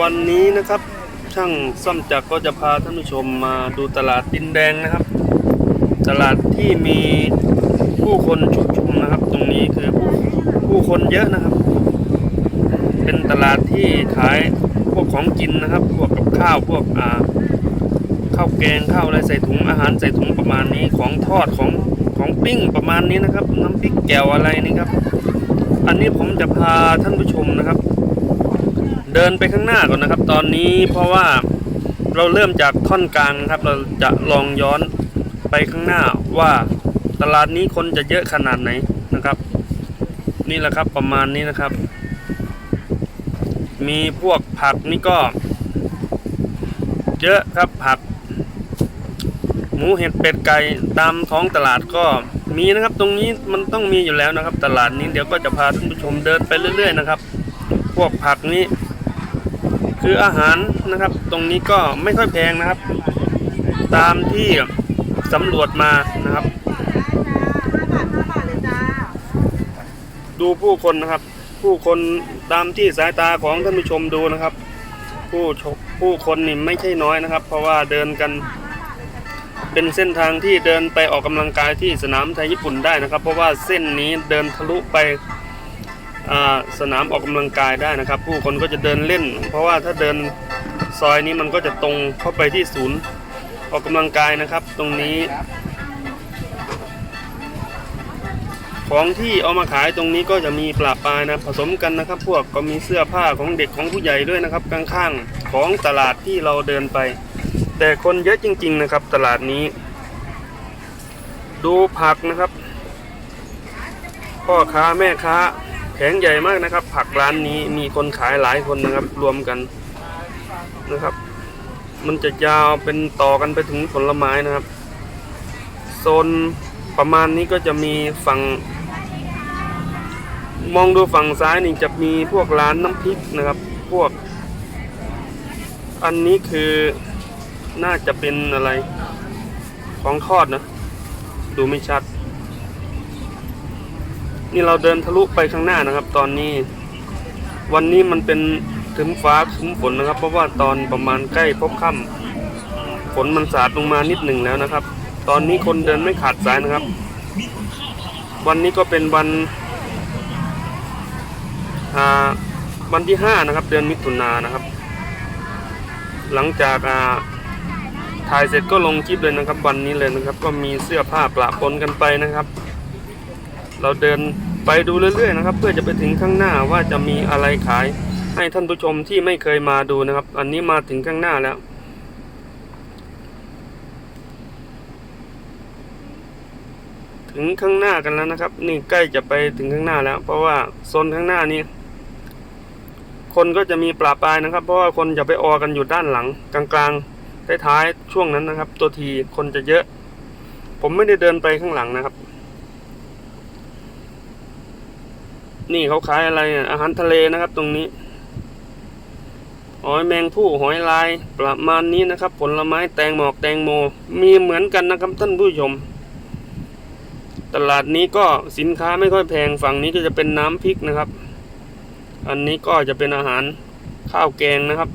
วันนี้นะครับช่างซ่อมจักรก็จะพาท่านผู้ชมมาดูตลาดดินแดงนะครับ ตลาดที่มีผู้คนชุกชุมนะครับ ตรงนี้คือผู้ผู้คนเยอะนะครับ เป็นตลาดที่ขายพวกของกินนะครับพวกกับข้าวพวกอ่าข้าวแกงข้าวอะไรใส่ถุงอาหารใส่ถุงประมาณนี้ของทอดของของปิ้งประมาณนี้นะครับ น้ำพริกแกวอะไรนี่ครับ อันนี้ผมจะพาท่านผู้ชมนะครับ เดินไปข้างหน้าก่อนนะครับ ตอนนี้เพราะว่าเราเริ่มจากท่อนกลางนะครับ เราจะลองย้อนไปข้างหน้าว่าตลาดนี้คนจะเยอะขนาดไหนนะครับ นี่แหละครับประมาณนี้นะครับ มีพวกผักนี่ก็ เยอะครับผัก หมูเห็ดเป็ดไก่ตามท้องตลาดก็มีนะครับตรงนี้มันต้องมีอยู่แล้วนะครับ ตลาดนี้เดี๋ยวก็จะพาท่านผู้ชมเดินไปเรื่อย ๆ นะครับ พวกผักนี้ คืออาหารนะครับ ตรงนี้ก็ไม่ค่อยแพงนะครับ ตามที่สำรวจมานะครับ ดูผู้คนนะครับ ผู้คนตามที่สายตาของท่านผู้ชมดูนะครับ ผู้ชมผู้คนนี่ไม่ใช่น้อยนะครับ เพราะว่าเดินกัน เป็นเส้นทางที่เดินไปออกกำลังกายที่สนามไทยญี่ปุ่นได้นะครับ เพราะว่าเส้นนี้เดินทะลุไป สนามออกกำลังกายได้นะครับ ผู้คนก็จะเดินเล่น เพราะว่าถ้าเดินซอยนี้มันก็จะตรงเข้าไปที่ศูนย์ออกกำลังกายนะครับ ตรงนี้ ของที่เอามาขายตรงนี้ก็จะมีปลาปลายนะผสมกันนะครับ พวกก็มีเสื้อผ้าของเด็กของผู้ใหญ่ด้วยนะครับข้างๆของตลาดที่เราเดินไป แต่คนเยอะจริง ๆนะครับ ตลาดนี้ ดูผักนะครับพ่อค้าแม่ค้า แผงใหญ่มากนะครับ ผักร้านนี้มีคนขายหลายคนนะครับ รวมกันนะครับ มันจะยาวเป็นต่อกันไปถึงผลไม้นะครับ โซนประมาณนี้ก็จะมีฝั่ง มองดูฝั่งซ้ายนี่จะมีพวกร้านน้ำพริกนะครับ พวก อันนี้คือน่าจะเป็นอะไร ของทอดนะ ดูไม่ชัด นี่เราเดินทะลุไปข้างหน้านะครับ ตอนนี้ วันนี้มันเป็นถึงฟ้าคึ้มฝนนะครับ เพราะว่าตอนประมาณใกล้พบค่ำฝนมันสาดลงมานิดหนึ่งแล้วนะครับ ตอนนี้คนเดินไม่ขาดสายนะครับ วันนี้ก็เป็นวันวันที่ห้านะครับ เดือนมิถุนายนนะครับ หลังจากถ่ายเสร็จก็ลงคลิปเลยนะครับ วันนี้เลยนะครับ ก็มีเสื้อผ้าปะปนกันไปนะครับ เราเดินไปดูเรื่อยๆนะครับ เพื่อจะไปถึงข้างหน้าว่าจะมีอะไรขาย ให้ท่านผู้ชมที่ไม่เคยมาดูนะครับ อันนี้มาถึงข้างหน้าแล้ว ถึงข้างหน้ากันแล้วนะครับ นี่ใกล้จะไปถึงข้างหน้าแล้ว เพราะว่าโซนข้างหน้านี้ คนก็จะมีปลาปลายนะครับ เพราะว่าคนจะไปออกันอยู่ด้านหลัง กลางๆท้ายๆช่วงนั้นนะครับ ตัวทีคนจะเยอะ ผมไม่ได้เดินไปข้างหลังนะครับ นี่เขาขายอะไรอะอาหารทะเลนะครับ ตรงนี้ หอยแมงผู้หอยลายประมาณนี้นะครับ ผลไม้แตงหมอกแตงโม มีเหมือนกันนะครับท่านผู้ชม ตลาดนี้ก็สินค้าไม่ค่อยแพงฝั่งนี้ก็จะเป็นน้ำพริกนะครับ อันนี้ก็จะเป็นอาหารข้าวแกงนะครับ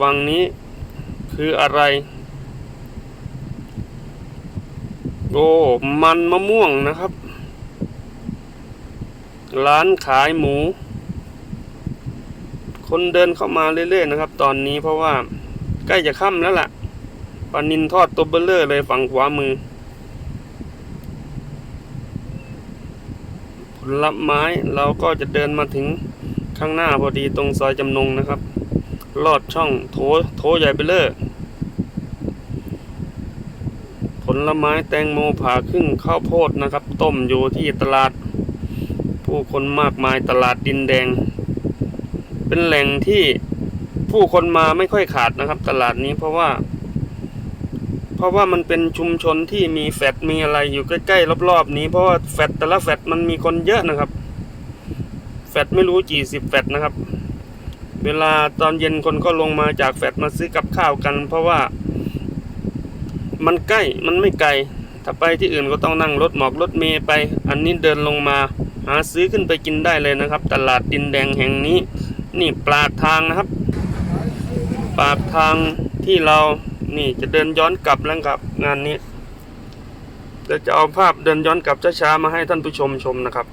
ฝั่งนี้คืออะไรโอ้มันมะม่วงนะครับ ร้านขายหมู คนเดินเข้ามาเรื่อยๆนะครับ ตอนนี้เพราะว่าใกล้จะค่ำแล้วล่ะปลานินทอดตัวเบลเลอร์เลยฝั่งขวามือ ผลไม้เราก็จะเดินมาถึงข้างหน้าพอดีตรงซอยจำนงนะครับ ลอดช่องโถโถใหญ่ไปเลยผลไม้แตงโมผ่าครึ่งข้าวโพดนะครับ ต้มอยู่ที่ตลาด ผู้คนมากมายตลาดดินแดง เป็นแหล่งที่ผู้คนมาไม่ค่อยขาดนะครับ ตลาดนี้เพราะว่า เพราะว่ามันเป็นชุมชนที่มีแฟดมีอะไรอยู่ใกล้ๆรอบๆนี้เพราะว่าแฟดแต่ละแฟดมันมีคนเยอะนะครับ แฟดไม่รู้กี่สิบแฟดนะครับ เวลาตอนเย็นคนก็ลงมาจากแฟดมาซื้อกับข้าวกัน เพราะว่า มันใกล้มันไม่ไกลถ้าไปที่อื่นก็ต้องนั่งรถหมอกรถเมย์ไป อันนี้เดินลงมา หาซื้อขึ้นไปกินได้เลยนะครับ ตลาดดินแดงแห่งนี้ นี่ปลากทางนะครับ ปากทางที่เรานี่จะเดินย้อนกลับแล้วกับงานนี้เดี๋ยวจะเอาภาพเดินย้อนกลับช้าๆมาให้ท่านผู้ชมชมนะครับ